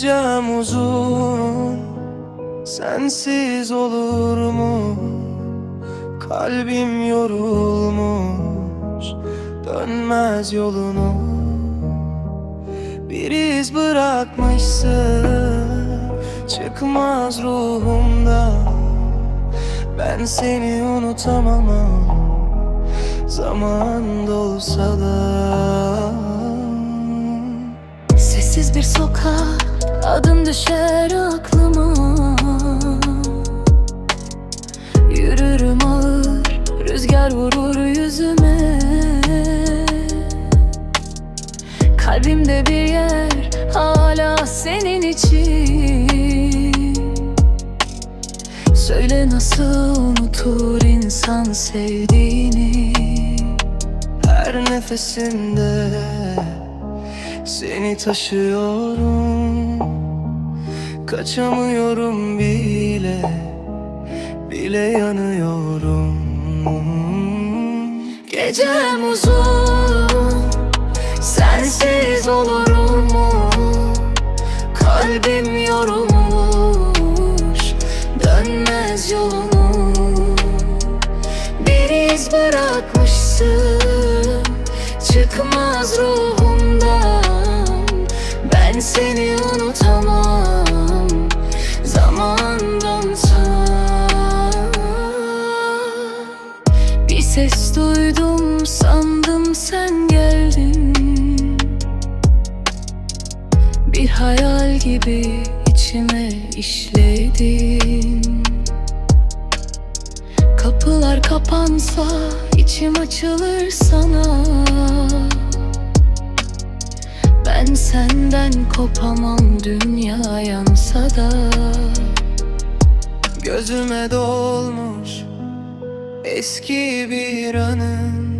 Gecem uzun Sensiz olur mu? Kalbim yorulmuş Dönmez yolunu. Bir iz bırakmışsın Çıkmaz ruhumda Ben seni unutamam Zaman dolsa da. Sessiz bir sokak Adın düşer aklıma. Yürürüm ağır Rüzgar vurur yüzüme. Kalbimde bir yer Hala senin için. Söyle nasıl unutur insan sevdiğini. Her nefesimde seni taşıyorum Kaçamıyorum bile bile yanıyorum. Gecem uzun sensiz olur mu? Kalbim yorulmuş dönmez yolunu Bir iz bırakmışsın Çıkmaz ruhumdan. Ben seni unutamam ses duydum sandım sen geldin. Bir hayal gibi içime işledin. Kapılar kapansa içim açılır sana. Ben senden kopamam dünya yansa da. Gözüme dolmuş Eski bir anın.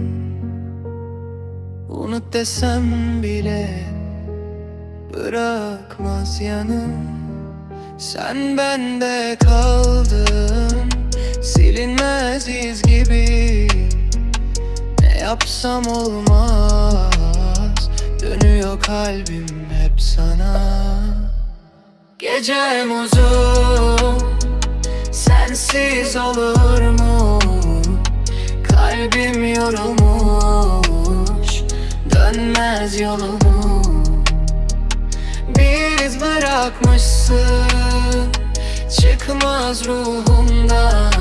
Unut desem bile Bırakmaz yanım. Sen bende kaldın. Silinmez iz gibi. Ne yapsam olmaz. Dönüyor kalbim hep sana. Gecem uzun Dönmez yolunu Bir iz bırakmışsın Çıkmaz ruhumdan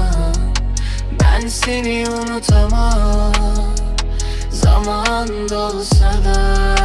Ben seni unutamam Zaman dolsa da